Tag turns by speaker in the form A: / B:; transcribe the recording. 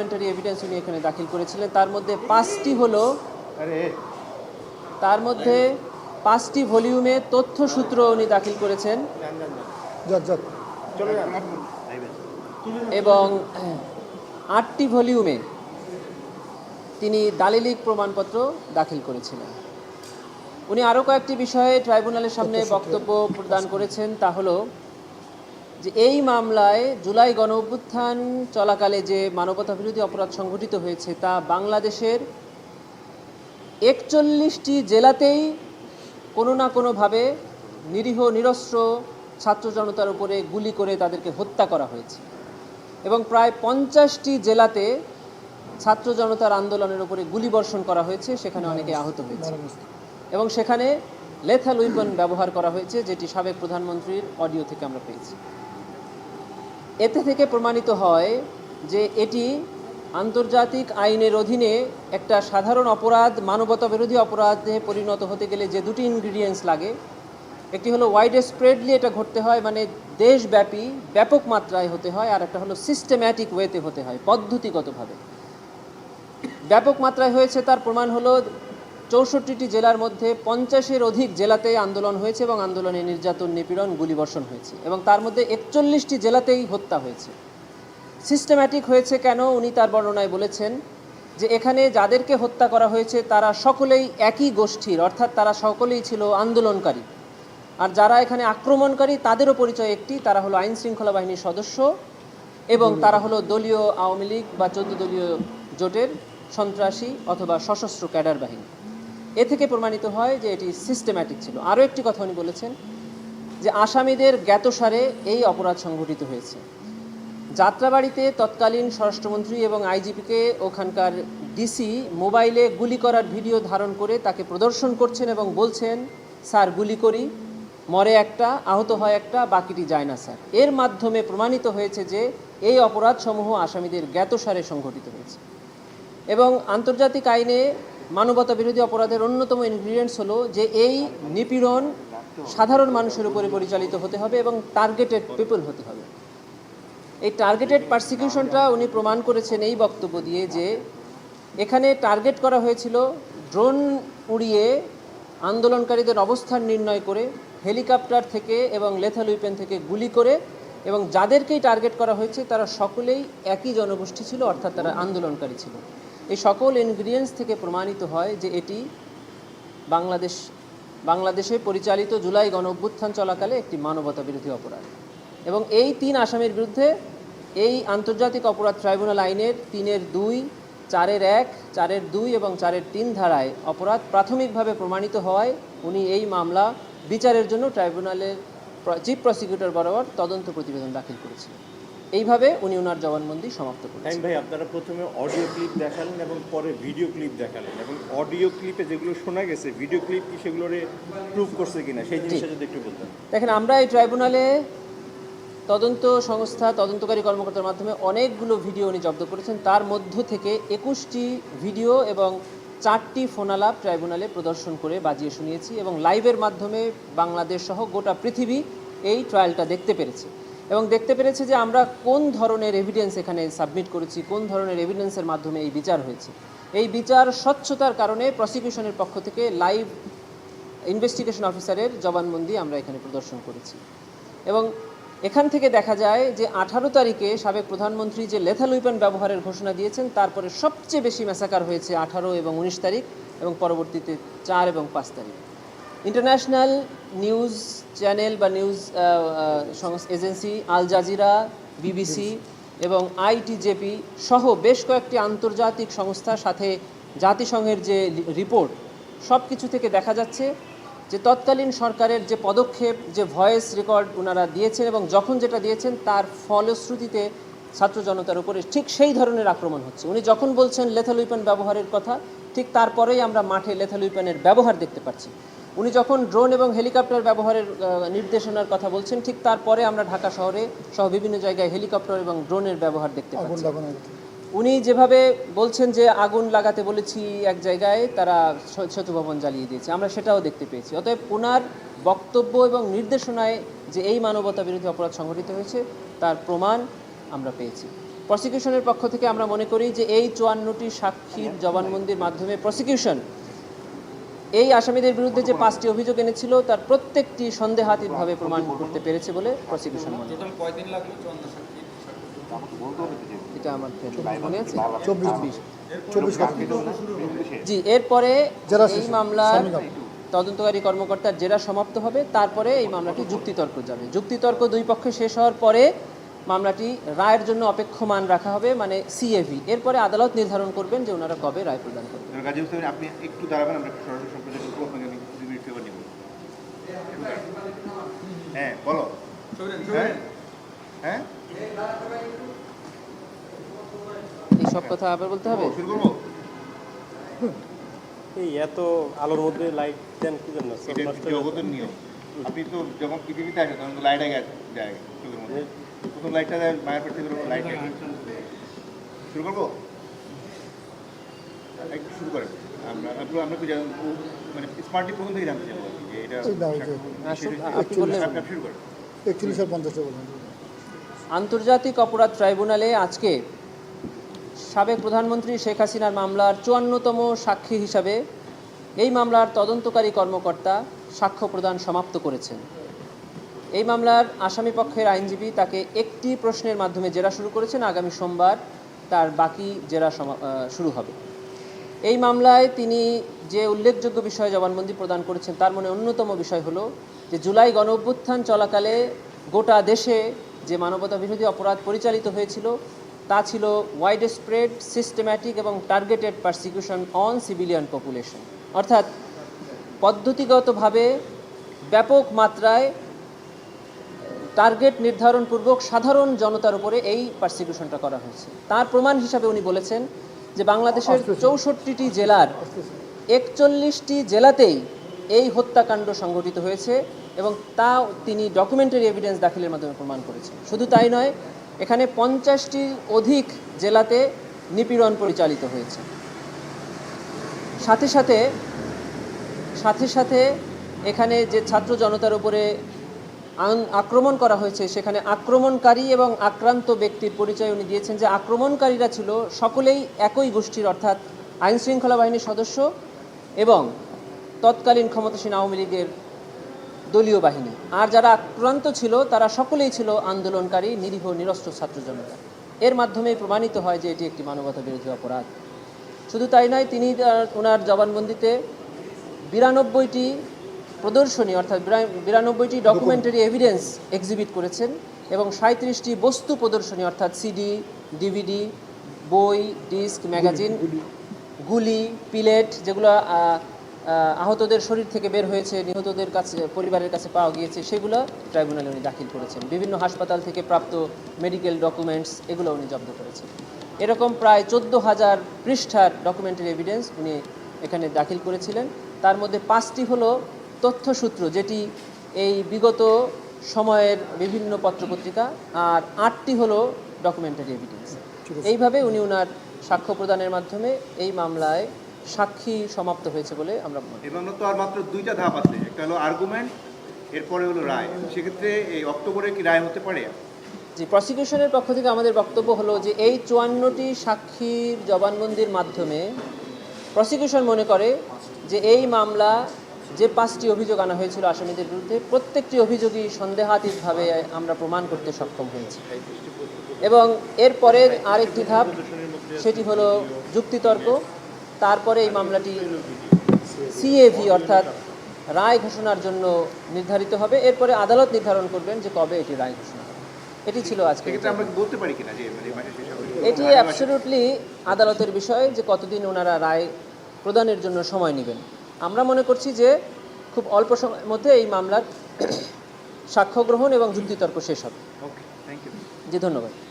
A: Documentary evidence উনি এখানে দাখিল করেছিলেন তার মধ্যে পাঁচটি হলো তার মধ্যে পাঁচটি ভলিউমে তথ্যসূত্র উনি দাখিল করেছেন এবং আটটি ভলিউমে তিনি দালিলিক প্রমাণপত্র দাখিল করেছিলেন উনি আরও কয়েকটি বিষয়ে ট্রাইব্যুনালের সামনে বক্তব্য প্রদান করেছেন তা হলো যে এই মামলায় জুলাই গণ অভ্যুত্থান চলাকালে যে মানবতা বিরোধী অপরাধ সংঘটিত হয়েছে তা বাংলাদেশের একচল্লিশটি জেলাতেই কোনো না কোনোভাবে নিরীহ নিরস্ত্র ছাত্র জনতার উপরে গুলি করে তাদেরকে হত্যা করা হয়েছে এবং প্রায় পঞ্চাশটি জেলাতে ছাত্র জনতার আন্দোলনের উপরে গুলি বর্ষণ করা হয়েছে সেখানে অনেকে আহত হয়েছে এবং সেখানে লেথাল উইপন ব্যবহার করা হয়েছে যেটি সাবেক প্রধানমন্ত্রীর অডিও থেকে আমরা পেয়েছি এতে থেকে প্রমাণিত হয় যে এটি আন্তর্জাতিক আইনের অধীনে একটা সাধারণ অপরাধ মানবতা বিরোধী অপরাধে পরিণত হতে গেলে যে দুটি ইনগ্রিডিয়েন্টস লাগে একটি হলো ওয়াইড স্প্রেডলি এটা ঘটতে হয় মানে দেশব্যাপী ব্যাপক মাত্রায় হতে হয় আর একটা হলো সিস্টেম্যাটিক ওয়েতে হতে হয় পদ্ধতিগতভাবে ব্যাপক মাত্রায় হয়েছে তার প্রমাণ হলো চৌষট্টিটি জেলার মধ্যে পঞ্চাশের অধিক জেলাতেই আন্দোলন হয়েছে এবং আন্দোলনে নির্যাতন নিপীড়ন গুলিবর্ষণ হয়েছে এবং তার মধ্যে একচল্লিশটি জেলাতেই হত্যা হয়েছে সিস্টেম্যাটিক হয়েছে কেন উনি তার বর্ণনায় বলেছেন যে এখানে যাদেরকে হত্যা করা হয়েছে তারা সকলেই একই গোষ্ঠীর অর্থাৎ তারা সকলেই ছিল আন্দোলনকারী আর যারা এখানে আক্রমণকারী তাদেরও পরিচয় একটি তারা হলো আইন শৃঙ্খলা বাহিনীর সদস্য এবং তারা হলো দলীয় আওয়ামী লীগ বা চৌদ্দ দলীয় জোটের সন্ত্রাসী অথবা সশস্ত্র ক্যাডার বাহিনী এ থেকে প্রমাণিত হয় যে এটি সিস্টেম্যাটিক ছিল আরও একটি কথা উনি বলেছেন যে আসামিদের জ্ঞাতসারে এই অপরাধ সংঘটিত হয়েছে যাত্রাবাড়িতে তৎকালীন স্বরাষ্ট্রমন্ত্রী এবং আইজিপিকে ওখানকার ডিসি মোবাইলে গুলি করার ভিডিও ধারণ করে তাকে প্রদর্শন করছেন এবং বলছেন স্যার গুলি করি মরে একটা আহত হয় একটা বাকিটি যায় না স্যার এর মাধ্যমে প্রমাণিত হয়েছে যে এই অপরাধসমূহ আসামিদের জ্ঞাতসারে সংঘটিত হয়েছে এবং আন্তর্জাতিক আইনে মানবতা বিরোধী অপরাধের অন্যতম ইনগ্রিডিয়েন্টস হলো যে এই নিপীড়ন সাধারণ মানুষের উপরে পরিচালিত হতে হবে এবং টার্গেটেড পিপল হতে হবে এই টার্গেটেড পারসিকিউশনটা উনি প্রমাণ করেছেন এই বক্তব্য দিয়ে যে এখানে টার্গেট করা হয়েছিল ড্রোন উড়িয়ে আন্দোলনকারীদের অবস্থান নির্ণয় করে হেলিকপ্টার থেকে এবং লেথাল উইপেন থেকে গুলি করে এবং যাদেরকেই টার্গেট করা হয়েছে তারা সকলেই একই জনগোষ্ঠী ছিল অর্থাৎ তারা আন্দোলনকারী ছিল এই সকল ইনগ্রিডিয়েন্টস থেকে প্রমাণিত হয় যে এটি বাংলাদেশ বাংলাদেশে পরিচালিত জুলাই গণ অভ্যুত্থান চলাকালে একটি মানবতা বিরোধী অপরাধ এবং এই তিন আসামির বিরুদ্ধে এই আন্তর্জাতিক অপরাধ ট্রাইব্যুনাল আইনের তিনের দুই চারের এক চারের দুই এবং চারের তিন ধারায় অপরাধ প্রাথমিকভাবে প্রমাণিত হওয়ায় উনি এই মামলা বিচারের জন্য ট্রাইব্যুনালের চিফ প্রসিকিউটর বরাবর তদন্ত প্রতিবেদন দাখিল করেছিলেন এইভাবে উনি ওনার জবানবন্দি সমাপ্ত করেন
B: ভাই আপনারা প্রথমে অডিও ক্লিপ দেখালেন এবং পরে ভিডিও ক্লিপ দেখালেন এবং অডিও ক্লিপে যেগুলো শোনা গেছে ভিডিও ক্লিপ কি সেগুলোরে প্রুফ করছে কিনা সেই জিনিসটা যদি একটু বলতেন
A: দেখেন আমরা এই ট্রাইব্যুনালে তদন্ত সংস্থা তদন্তকারী কর্মকর্তার মাধ্যমে অনেকগুলো ভিডিও উনি জব্দ করেছেন তার মধ্য থেকে একুশটি ভিডিও এবং চারটি ফোনালাপ ট্রাইব্যুনালে প্রদর্শন করে বাজিয়ে শুনিয়েছি এবং লাইভের মাধ্যমে বাংলাদেশ সহ গোটা পৃথিবী এই ট্রায়ালটা দেখতে পেরেছে এবং দেখতে পেরেছে যে আমরা কোন ধরনের এভিডেন্স এখানে সাবমিট করেছি কোন ধরনের এভিডেন্সের মাধ্যমে এই বিচার হয়েছে এই বিচার স্বচ্ছতার কারণে প্রসিকিউশনের পক্ষ থেকে লাইভ ইনভেস্টিগেশন অফিসারের জবানবন্দি আমরা এখানে প্রদর্শন করেছি এবং এখান থেকে দেখা যায় যে আঠারো তারিখে সাবেক প্রধানমন্ত্রী যে লেথাল উইপেন ব্যবহারের ঘোষণা দিয়েছেন তারপরে সবচেয়ে বেশি ম্যাসাকার হয়েছে আঠারো এবং উনিশ তারিখ এবং পরবর্তীতে চার এবং পাঁচ তারিখ ইন্টারন্যাশনাল নিউজ চ্যানেল বা news agency Al Jazeera BBC এবং আইটিজেপি সহ বেশ কয়েকটি আন্তর্জাতিক সংস্থার সাথে জাতিসংঘের যে রিপোর্ট সব কিছু থেকে দেখা যাচ্ছে যে তৎকালীন সরকারের যে পদক্ষেপ যে ভয়েস রেকর্ড ওনারা দিয়েছেন এবং যখন যেটা দিয়েছেন তার ফলশ্রুতিতে ছাত্র জনতার উপরে ঠিক সেই ধরনের আক্রমণ হচ্ছে উনি যখন বলছেন লেথালুইপেন ব্যবহারের কথা ঠিক তারপরেই আমরা মাঠে লেথালুইপেনের ব্যবহার দেখতে পাচ্ছি উনি যখন ড্রোন এবং হেলিকপ্টার ব্যবহারের নির্দেশনার কথা বলছেন ঠিক তারপরে আমরা ঢাকা শহরে সহ বিভিন্ন জায়গায় হেলিকপ্টার এবং ড্রোনের ব্যবহার দেখতে উনি যেভাবে বলছেন যে আগুন লাগাতে বলেছি এক জায়গায় তারা সেতু ভবন জ্বালিয়ে দিয়েছে আমরা সেটাও দেখতে পেয়েছি অতএব ওনার বক্তব্য এবং নির্দেশনায় যে এই মানবতা বিরোধী অপরাধ সংঘটিত হয়েছে তার প্রমাণ আমরা পেয়েছি প্রসিকিউশনের পক্ষ থেকে আমরা মনে করি যে এই চুয়ান্নটি সাক্ষীর জবানবন্দির মাধ্যমে প্রসিকিউশন এই আসামিদের বিরুদ্ধে যে পাঁচটি অভিযোগ এনেছিল তার প্রত্যেকটি সন্দেহাতীতভাবে প্রমাণ করতে পেরেছে বলে প্রসিকিউশন মনে এটা আমার মনে আছে জি এরপরে এই মামলার তদন্তকারী কর্মকর্তার জেরা সমাপ্ত হবে তারপরে এই মামলাটি যুক্তিতর্ক যাবে যুক্তিতর্ক দুই পক্ষে শেষ হওয়ার পরে মামলাটি রায়ের জন্য অপেক্ষমান রাখা হবে মানে সিএভি এরপরে আদালত নির্ধারণ করবেন যে ওনারা কবে রায় প্রদান করবেন হ্যাঁ, হ্যাঁ? হ্যাঁ? সব কথা আবার বলতে হবে এই এত আলোর মধ্যে লাইট দেন কি জন্য জগতের নিয়ম আপনি তো যখন পৃথিবীতে আসেন তখন লাইট যায় চোখের মধ্যে হ্যাঁ। প্রথম লাইটটা মায়ের শুরু করবো শুরু করেন আন্তর্জাতিক অপরাধ ট্রাইব্যুনালে আজকে সাবেক প্রধানমন্ত্রী শেখ হাসিনার মামলার চুয়ান্নতম সাক্ষী হিসাবে এই মামলার তদন্তকারী কর্মকর্তা সাক্ষ্য প্রদান সমাপ্ত করেছেন এই মামলার আসামি পক্ষের আইনজীবী তাকে একটি প্রশ্নের মাধ্যমে জেরা শুরু করেছেন আগামী সোমবার তার বাকি জেরা শুরু হবে এই মামলায় তিনি যে উল্লেখযোগ্য বিষয়ে জবানবন্দি প্রদান করেছেন তার মনে অন্যতম বিষয় হলো যে জুলাই গণ অভ্যুত্থান চলাকালে গোটা দেশে যে মানবতা বিরোধী অপরাধ পরিচালিত হয়েছিল তা ছিল ওয়াইড স্প্রেড সিস্টেম্যাটিক এবং targeted persecution on civilian population অর্থাৎ পদ্ধতিগতভাবে ব্যাপক মাত্রায় টার্গেট নির্ধারণপূর্বক সাধারণ জনতার উপরে এই পার্সিকিউশনটা করা হয়েছে তার প্রমাণ হিসাবে উনি বলেছেন যে বাংলাদেশের চৌষট্টিটি জেলার একচল্লিশটি জেলাতেই এই হত্যাকাণ্ড সংঘটিত হয়েছে এবং তা তিনি ডকুমেন্টারি এভিডেন্স দাখিলের মাধ্যমে প্রমাণ করেছে শুধু তাই নয় এখানে পঞ্চাশটি অধিক জেলাতে নিপীড়ন পরিচালিত হয়েছে সাথে সাথে সাথে সাথে এখানে যে ছাত্র জনতার উপরে আক্রমণ করা হয়েছে সেখানে আক্রমণকারী এবং আক্রান্ত ব্যক্তির পরিচয় উনি দিয়েছেন যে আক্রমণকারীরা ছিল সকলেই একই গোষ্ঠীর অর্থাৎ আইন শৃঙ্খলা বাহিনীর সদস্য এবং তৎকালীন ক্ষমতাসীন আওয়ামী লীগের দলীয় বাহিনী আর যারা আক্রান্ত ছিল তারা সকলেই ছিল আন্দোলনকারী নিরীহ নিরস্ত্র ছাত্র জনতা এর মাধ্যমে প্রমাণিত হয় যে এটি একটি মানবতা বিরোধী অপরাধ শুধু তাই নয় তিনি ওনার জবানবন্দিতে বিরানব্বইটি প্রদর্শনী অর্থাৎ বিরানব্বইটি ডকুমেন্টারি এভিডেন্স এক্সিবিট করেছেন এবং সাঁত্রিশটি বস্তু প্রদর্শনী অর্থাৎ সিডি ডিভিডি বই ডিস্ক ম্যাগাজিন গুলি পিলেট যেগুলো আহতদের শরীর থেকে বের হয়েছে নিহতদের কাছে পরিবারের কাছে পাওয়া গিয়েছে সেগুলো ট্রাইব্যুনালে উনি দাখিল করেছেন বিভিন্ন হাসপাতাল থেকে প্রাপ্ত মেডিকেল ডকুমেন্টস এগুলো উনি জব্দ করেছেন এরকম প্রায় চোদ্দ হাজার পৃষ্ঠার ডকুমেন্টারি এভিডেন্স উনি এখানে দাখিল করেছিলেন তার মধ্যে পাঁচটি হলো তথ্যসূত্র যেটি এই বিগত সময়ের বিভিন্ন পত্রপত্রিকা আর আটটি হল ডকুমেন্টারি এভিডেন্স এইভাবে উনি ওনার সাক্ষ্য প্রদানের মাধ্যমে এই মামলায় সাক্ষী সমাপ্ত হয়েছে বলে আমরা
B: এই মামলা তো আর মাত্র দুইটা ধাপ আছে একটা হলো আর্গুমেন্ট এরপরে হলো রায় সেক্ষেত্রে এই অক্টোবরে কি রায় হতে পারে
A: যে প্রসিকিউশনের পক্ষ থেকে আমাদের বক্তব্য হলো যে এই চুয়ান্নটি সাক্ষীর জবানবন্দির মাধ্যমে প্রসিকিউশন মনে করে যে এই মামলা যে পাঁচটি অভিযোগ আনা হয়েছিল আসামিদের বিরুদ্ধে প্রত্যেকটি অভিযোগই সন্দেহাতীতভাবে আমরা প্রমাণ করতে সক্ষম হয়েছি এবং এরপরে আরেকটি ধাপ সেটি হলো যুক্তিতর্ক তারপরে এই মামলাটি সিএভি অর্থাৎ রায় ঘোষণার জন্য নির্ধারিত হবে এরপরে আদালত নির্ধারণ করবেন যে কবে এটি রায় ঘোষণা এটি ছিল আজকে মানে মানে এটি অ্যাবসলিউটলি মানে আদালতের বিষয় যে কতদিন ওনারা রায় প্রদানের জন্য সময় নেবেন আমরা মনে করছি যে খুব অল্প সময়ের মধ্যে এই মামলার সাক্ষ্য গ্রহণ এবং যুক্তিতর্ক শেষ হবে
B: ওকে থ্যাংক ইউ জি ধন্যবাদ